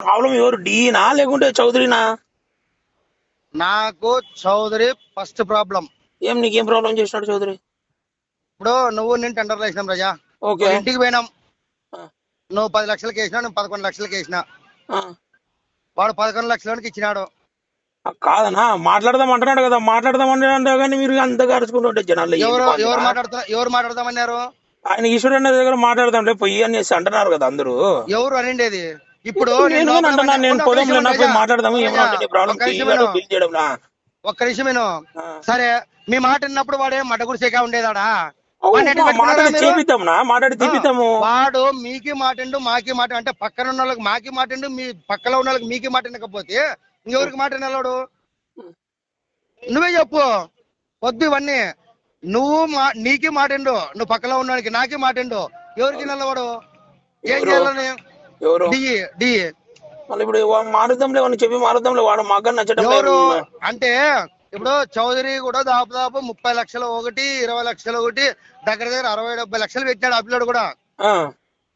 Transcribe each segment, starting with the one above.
Problem ఎవరు? డీనా లేకుంటే చౌదరినా? నాకు చౌదరి ఫస్ట్ ప్రాబ్లం. ఏం నీకేం ప్రాబ్లం చేసినాడు చౌదరి? ఇప్పుడు నువ్వు నేను టెండర్లు వేసినాం రజా. ఓకే. ఇంటికి పోయినాం. ఆ, నువ్వు పది లక్షలకి వేసినా నేను పదకొండు లక్షలకి వేసిన. ఆ. వాడు పదకొండు లక్షలకి ఇచ్చినాడు. ఆ, కాదనా మాట్లాడదాం అంటున్నాడు కదా మాట్లాడదాం అంటే కానీ మీరు అంతగా అరుచుకుంటుంటే జనాలు ఏం ఎవరు బాధ? ఎవరు మాట్లాడుతున్నా ఎవరు మాట్లాడదామన్నారు? ఆయన ఈశ్వరుడు అన్న దగ్గర మాట్లాడదాంలే పొయ్యి అనేసి అంటున్నారు కదా అందరూ. ఎవరు అనిండేది? ఇప్పుడు నేను అంటున్నాను ఒక్క పొలం నిమిషం లేనా పోయి రజా, మాట్లాడదాము ఏమన్నా రజా, ఉంటే నీ ప్రాబ్లం ఒక్క నిమిషం విను. ఫీల్ చేయడం ఒక్క నిమిషం విను సరే మీ మాట విన్నప్పుడు వాడే మడ్డ గుడిసేగా ఉండేదాడా? వాడు మీకి మాటిండు మాకి మాట అంటే పక్కన ఉన్న వాళ్ళకి మాకి మాటిండు మీ పక్కలో ఉన్న వాళ్ళకి మీకి మాట వినకపోతే ఇంకెవరికి మాట వినాలాడు? నువ్వే చెప్పు. వద్దు ఇవన్నీ. నువ్వు మా నీకి మాటిండు నువ్వు పక్కలో ఉన్నవాడికి నాకి మాటిండు ఎవరికి నిలవాడు ఏం? చేయాలని ఎవరు? మళ్ళీ ఇప్పుడు మారుద్దాంలే వాడిని చెప్పి మారుద్దాంలే వాడు మాకు ఎవరు లేదు. అంటే ఇప్పుడు చౌదరి కూడా దాదాపు ముప్పై లక్షలు ఒకటి ఇరవై లక్షలు ఒకటి దగ్గర దగ్గర అరవై డెబ్బై లక్షలు పెట్టాడు ఆ పిల్లోడు కూడా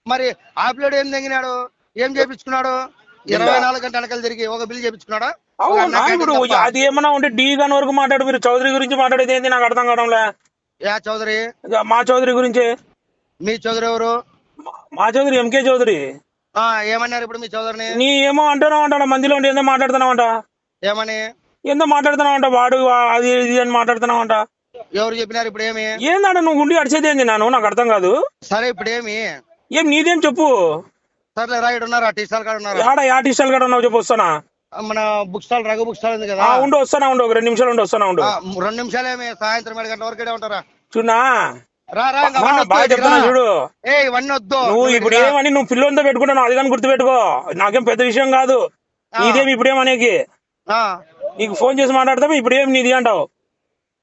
మరి ఆ పిల్లోడు ఏం తెగినాడు? ఏం చేపించుకున్నాడు? ఇరవై నాలుగు గంటల వెనకాల తిరిగి ఒక బిల్ చేపించుకున్నాడా? ఇప్పుడు. అది ఏమన్నా ఉంటే డి గాని వరకు మాట్లాడు మీరు చౌదరి గురించి మాట్లాడేది ఏంది? నాకు అర్థం కావడంలే. యా చౌదరి. మా చౌదరి గురించి? మీ చౌదరి ఎవరు? మా- చౌదరి ఎంకే చౌదరి. ఏమన్నారు ఇప్పుడు మీ చౌదరిని నీ ఏమో అంటున్నావు అంట మందిలో ఉండి ఏందో మాట్లాడుతున్నావు అంట ఏమని? ఏందో మాట్లాడుతున్నావు అంట వాడు అది ఇది అని మాట్లాడుతున్నావు అంట ఎవరు చెప్పినారు ఇప్పుడు ఏమి? ఏందంట నువ్వు ఉండి అడిచేది ఏంది నాను నాకు అర్థం కాదు. సరే ఇప్పుడు ఏమి? ఏం నీదేం చెప్పు. సర్లే రా ఇక్కడ ఉన్నారా? టీ స్టాల్ కాడ ఉన్నారా? ఆడ యా టీ స్టాల్ కాడ ఉన్నావు చెప్పు వస్తానా? మన book stall Raghu book stall ఉంది కదా. ఉండు వస్తానా ఉండు ఒక రెండు నిమిషాలు ఉండు వస్తానా ఉండు. రెండు నిమిషాలు ఏమి? సాయంత్రం ఏడు గంటల వరకు ఉంటారా? చూనా వద్దు. చూడు. ఏ ఇవన్నీ నువ్వు ఇప్పుడు. ఏమని నువ్వు పిల్లోంతో పెట్టుకుంటావు అది కానీ గుర్తు పెట్టుకో నాకేం పెద్ద విషయం కాదు. ఆ. నీదేం ఇప్పుడేం అనేకి? ఆ, నీకు ఫోన్ చేసి మాట్లాడతావు ఇప్పుడేం నీది అంటావు?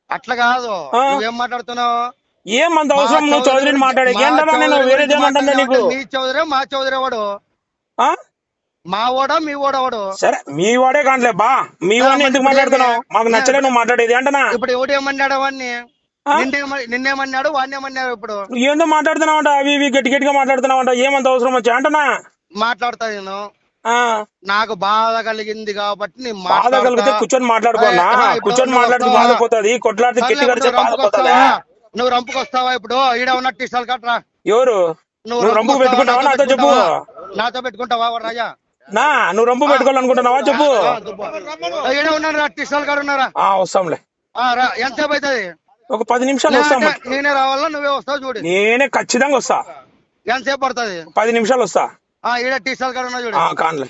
అట్లా కాదు. నువ్వేం మాట్లాడుతున్నావు? ఏం అంత అవసరం? నువ్వు చౌదరిని మాట్లాడే నేను ఏమంటుందా నీకు? మీ చౌదరి మా చౌదరి వాడు. ఆ? మా ఓడా మీ ఓడవాడు సరే మీ వాడే కాంట్లే బా. మీ వాడిని ఎందుకు మాట్లాడుతున్నావు? మాకు నచ్చలే నువ్వు మాట్లాడేది అంటనా? ఇప్పుడు ఎవడు ఏమన్నాడు వాడిని నిన్నేమన్నాడు? వాడిని ఏమన్నాడు ఇప్పుడు? ఏందో మాట్లాడుతున్నావు అంట అవి ఇవి గట్టి గట్టిగా మాట్లాడుతున్నావు అంట ఏమంత అవసరం వచ్చా అంటనా? మాట్లాడతా నేను. ఆ, నాకు బాధ కలిగింది కాబట్టి నేను బాధ. కలిగితే కూర్చొని మాట్లాడుకోనా? ఇప్పుడు కూర్చొని మాట్లాడితే వస్తావా? బాధ పోతుంది కొట్లాడితే గట్టి కడితే నువ్వు బాధ రంపుకు పోతుందా వస్తావా? నువ్వు రంపుకు వస్తావా ఇప్పుడు? ఈడ ఉన్న టీ స్టాల్ కట్రా ఎవరు? నువ్వు రంపుకు రంపుకు పెట్టుకుంటావా? నాతో చెప్పు? నాతో పెట్టుకుంటావా? రాజా. నా నువ్వు రంపు పెట్టుకోవాలనుకుంటున్నావా? చెప్పు. ఈడ ఉన్నాను రా టీ స్టాల్ కాడ ఉన్నారా? వస్తాంలే. ఎంతసేపు అవుతుంది? ఒక పది నిమిషాలు వస్తాం. నేనే రావాలా? నువ్వే వస్తావు చూడు. నేనే ఖచ్చితంగా వస్తా. ఎంతసేపు పడుతుంది? పది నిమిషాలు వస్తా. ఆ ఈడ టీ స్టాల్ కాడ ఉన్నా చూడు. కాన్లే.